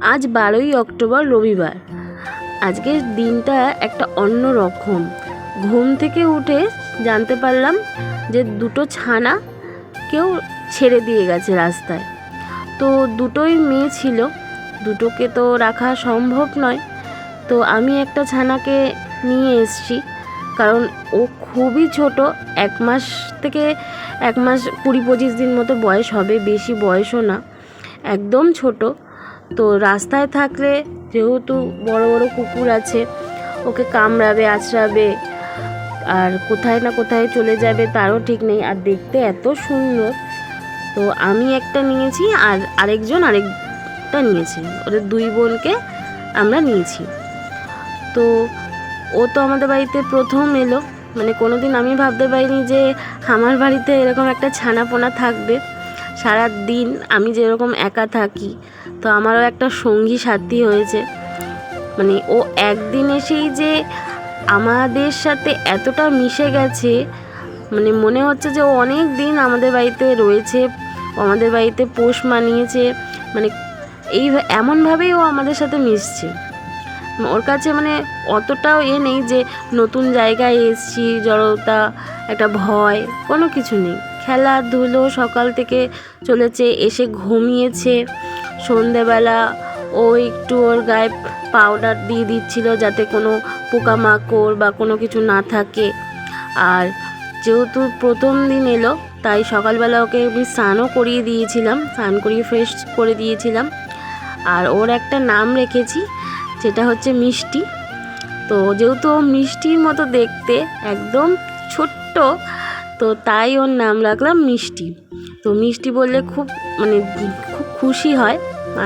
আজ বারোই অক্টোবর, রবিবার। আজকের দিনটা একটা অন্য রকম। ঘুম থেকে উঠে জানতে পারলাম যে দুটো ছানা কেউ ছেড়ে দিয়ে গেছে রাস্তায়। তো দুটোই মেয়ে ছিল। দুটোকে তো রাখা সম্ভব নয়। তো আমি একটা ছানাকে নিয়ে এসেছি। কারণ ও খুবই ছোট। এক মাস থেকে এক মাস কুড়ি পঁচিশ দিন মতো বয়স হবে। বেশি বয়সও না। একদম ছোট। তো রাস্তায় থাকলে যেহেতু বড় বড় কুকুর আছে, ওকে কামড়াবে, আছড়াবে, আর কোথায় না কোথায় চলে যাবে তারও ঠিক নেই। আর দেখতে এত সুন্দর। তো আমি একটা নিয়েছি আর আরেকজন আরেকটা নিয়েছে। ওদের দুই বোনকে আমরা নিয়েছি। তো ও তো আমাদের বাড়িতে প্রথম এলো। মানে কোনো দিন আমি ভাবতে পারিনি যে আমার বাড়িতে এরকম একটা ছানাপোনা থাকবে। সারা দিন আমি যেরকম একা থাকি, তো আমারও একটা সঙ্গী সাথী হয়েছে। মানে ও একদিন এসেই যে আমাদের সাথে এতটা মিশে গেছে মানে মনে হচ্ছে যে ও অনেক দিন আমাদের বাড়িতে রয়েছে আমাদের বাড়িতে পোষ মানিয়েছে মানে এই এমনভাবেই ও আমাদের সাথে মিশছে। ওর কাছে মানে অতটাও এ নেই যে নতুন জায়গায় এসছি, জড়তা, একটা ভয়, কোনো কিছু নেই। খেলাধুলো সকাল থেকে চলেছে, এসে ঘুমিয়েছে। সন্ধেবেলা ও একটু ওর গায়ে পাউডার দিয়ে দিচ্ছিল যাতে কোনো পোকামাকড় বা কোনো কিছু না থাকে। আর যেহেতু প্রথম দিন এলো, তাই সকালবেলা ওকে আমি স্নানও করিয়ে দিয়েছিলাম, স্নান করিয়ে ফ্রেশ করে দিয়েছিলাম। আর ওর একটা নাম রেখেছি যেটা হচ্ছে মিষ্টি। তো যেহেতু মিষ্টির মতো দেখতে, একদম ছোট্ট তো তাই ওর নাম রাখলাম মিষ্টি। তো মিষ্টি বললে খুব মানে খুব খুশি হয়,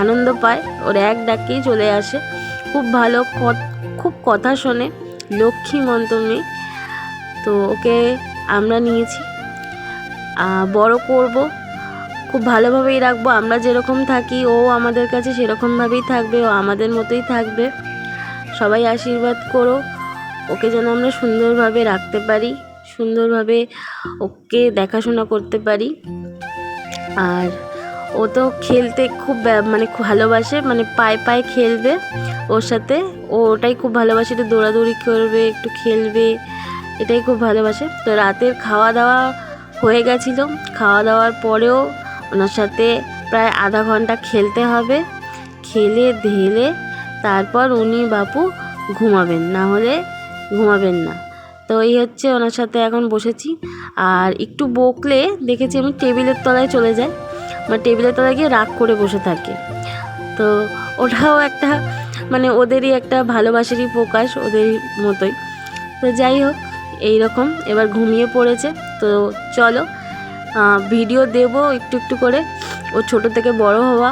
আনন্দ পায়, ওর এক ডাকেই চলে আসে। খুব ভালো খুব কথা শোনে লক্ষ্মীমন্ত মেয়ে তো ওকে আমরা নিয়েছি। বড় করব, খুব ভালোভাবেই রাখব। আমরা যেরকম থাকি, ও আমাদের কাছে সেরকমভাবেই থাকবে, ও আমাদের মতোই থাকবে। সবাই আশীর্বাদ করো, ওকে যেন আমরা সুন্দরভাবে রাখতে পারি। সুন্দরভাবে ওকে দেখাশোনা করতে পারি। আর ও তো খেলতে খুব মানে খুব ভালোবাসে মানে পায়ে পায়ে খেলবে ওর সাথে। ও ওটাই খুব ভালোবাসে, একটু দৌড়াদৌড়ি করবে, একটু খেলবে, এটাই খুব ভালোবাসে। তো রাতের খাওয়া দাওয়া হয়ে গেছিল। খাওয়া দাওয়ার পরেও ওনার সাথে প্রায় আধা ঘণ্টা খেলতে হবে। খেলে ধেলে তারপর উনি, বাপু, ঘুমাবেন। না হলে ঘুমাবেন না। তো এই হচ্ছে ওনার সাথে এখন বসেছি। আর একটু বকলে দেখেছি আমি টেবিলের তলায় চলে যাই বা টেবিলের তলায় গিয়ে রাগ করে বসে থাকে। তো ওটাও একটা মানে ওদেরই একটা ভালোবাসারই প্রকাশ ওদের মতোই। তো যাই হোক এই রকম এবার ঘুমিয়ে পড়েছে। তো চলো ভিডিও দেব একটু একটু করে। ও ছোট থেকে বড় হওয়া।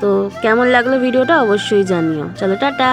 তো কেমন লাগল ভিডিওটা অবশ্যই জানিও। চলো, টাটা!